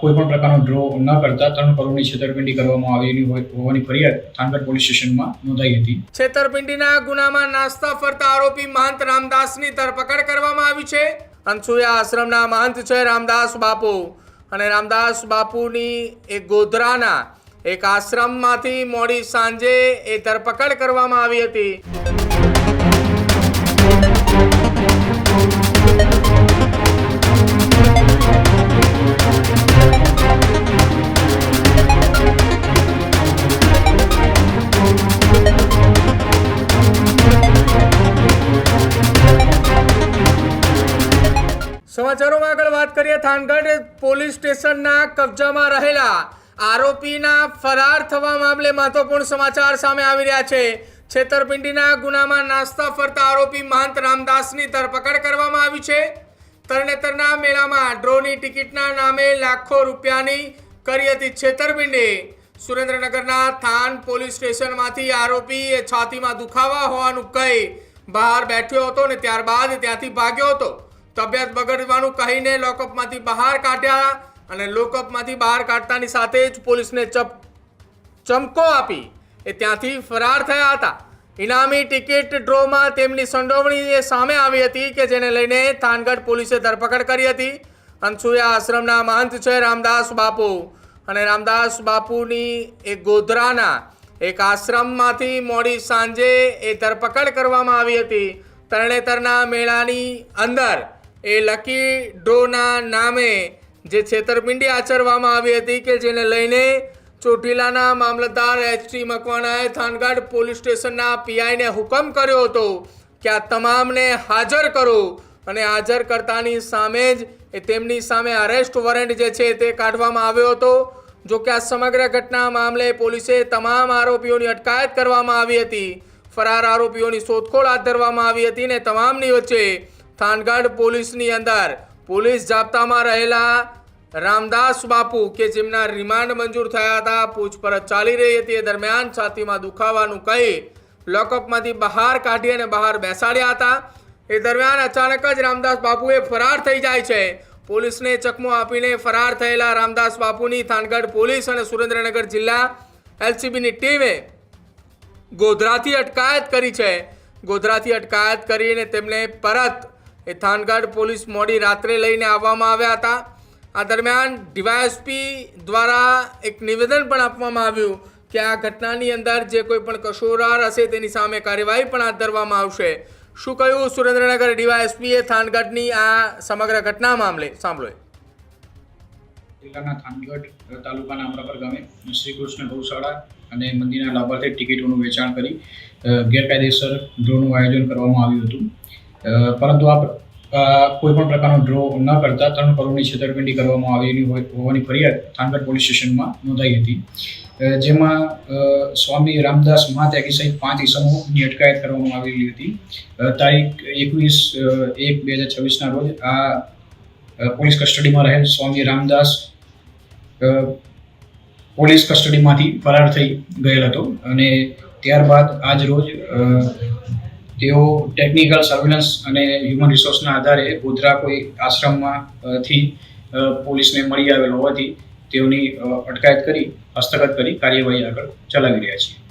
કોઈ પણ પ્રકારનો ડ્રો ન કરતા ત્રણ કરોડની છેતરપિંડી કરવામાં આવેલી હોવાની ફરિયાદ થાનગઢ પોલીસ સ્ટેશનમાં નોંધાઈ હતી. છેતરપિંડીના ગુનામાં નાસ્તા ફરતા આરોપી મહંત રામદાસની ધરપકડ કરવામાં આવી છે. અનસુયા આશ્રમના મહંત છે રામદાસ બાપુ. અને રામદાસ બાપુની એક ગોધરાના એક આશ્રમમાંથી મોડી સાંજે એ ધરપકડ કરવામાં આવી હતી. સમાચારોમાં આગળ વાત કરીએ, થાનગઢ પોલીસ સ્ટેશનના કબજામાં રહેલા આરોપીના ફરાર થવા મામલે મહત્વપૂર્ણ સમાચાર સામે આવી રહ્યા છે. છેતરપિંડીના ગુનામાં નાસ્તા ફરતા આરોપી મહંત રામદાસની ધરપકડ કરવામાં આવી છે. તરણેતરના મેળામાં ડ્રોની ટિકિટના નામે લાખો રૂપિયાની કરી હતી છેતરપિંડી. સુરેન્દ્રનગરના થાન પોલીસ સ્ટેશનમાંથી આરોપી છાતીમાં દુખાવા હોવાનું કહી બહાર બેઠ્યો હતો ને ત્યારબાદ ત્યાંથી ભાગ્યો હતો. તબિયત બગડવાનું કહીને લોકઅપમાંથી બહાર કાઢ્યા અને લોકઅપમાંથી બહાર કાઢતાની સાથે જ પોલીસને ચપ ચમકો આપી. એ ત્યાંથી ફરાર થયા હતા. ઇનામી ટિકિટ ડ્રોમાં તેમની સંડોવણી એ સામે આવી હતી કે જેને લઈને થાનગઢ પોલીસે ધરપકડ કરી હતી. અનસુયા આશ્રમના મહંત છે રામદાસ બાપુ. અને રામદાસ બાપુની એ ગોધરાના એક આશ્રમમાંથી મોડી સાંજે એ ધરપકડ કરવામાં આવી હતી. તરણેતરના મેળાની અંદર એ લકી ડ્રોના નામે જે છેતરપિંડી આચરવામાં આવી હતી કે જેને લઈને ચોટીલાના મામલતદાર એચટી મકવાણાએ થાનગઢ પોલીસ સ્ટેશનના પીઆઈને હુકમ કર્યો હતો કે આ તમામને હાજર કરો અને હાજર કરતાની સામે જ એ તેમની સામે અરેસ્ટ વોરંટ જે છે તે કાઢવામાં આવ્યો હતો. જો કે આ સમગ્ર ઘટના મામલે પોલીસે તમામ આરોપીઓની અટકાયત કરવામાં આવી હતી. ફરાર આરોપીઓની શોધખોળ હાથ ધરવામાં આવી હતી ને તમામની વચ્ચે થાનગઢ પોલીસની અંદર. પોલીસ જાપ્તામાં રહેલા રામદાસ બાપુ કે જેમના રિમાન્ડ મંજૂર થયા હતા, પૂછપરછ ચાલી રહી હતી. એ દરમિયાન છાતીમાં દુખાવાનું કહી લોકઅપમાંથી બહાર કાઢી અને બહાર બેસાડ્યા હતા. એ દરમિયાન અચાનક જ રામદાસ બાપુએ ફરાર થઈ જાય છે. પોલીસને ચકમો આપીને ફરાર થયેલા રામદાસ બાપુની થાનગઢ પોલીસ અને સુરેન્દ્રનગર જિલ્લા એલસીબીની ટીમે ગોધરાથી અટકાયત કરી છે. ગોધરાથી અટકાયત કરીને તેમને પરત એ થાનગઢ પોલીસ મોડી રાત્રે લઈને આવવામાં આવ્યા હતા. આ દરમિયાન ડીવાયએસપી દ્વારા એક નિવેદન પણ આપવામાં આવ્યું કે આ ઘટનાની અંદર જે કોઈ પણ કસૂરવાર હશે તેની સામે કાર્યવાહી પણ હાથ ધરવામાં આવશે. શું કહ્યું સુરેન્દ્રનગર ડીવાયએસપીએ થાનગઢની આ સમગ્ર ઘટના મામલે? સાંભળો જિલ્લાના થાનગઢ તાલુકાના અમરાપર ગામે શ્રી ગૌશાળા અને મંદિરના લાભાર્થે ટિકિટોનું વેચાણ કરી ગેરકાયદેસર ડ્રોનું આયોજન કરવામાં આવ્યું હતું. પરંતુ આ કોઈ પણ પ્રકારનો ડ્રો ન કરતા ત્રણ કરોડની છેતરપિંડી કરવામાં આવેલી હોવાની ફરિયાદ થાનગઢ પોલીસ સ્ટેશનમાં નોંધાઈ હતી. જેમાં સ્વામી રામદાસ મહાત્યાગી સહિત પાંચ ઇસમોની અટકાયત કરવામાં આવેલી હતી. તારીખ એકવીસ એક બે હજાર છવ્વીસના રોજ આ પોલીસ કસ્ટડીમાં રહેલ સ્વામી રામદાસ પોલીસ કસ્ટડીમાંથી ફરાર થઈ ગયેલ હતો. અને ત્યારબાદ આજ રોજ તેઓ ટેકનિકલ સર્વેલન્સ અને હ્યુમન રિસોર્સના આધારે ગોધરા કોઈ આશ્રમમાં થી પોલીસને મળી આવેલ હોવાથી તેઓની અટકાયત કરી, હસ્તગત કરી, કાર્યવાહી આગળ ચલાવી રહ્યા છીએ.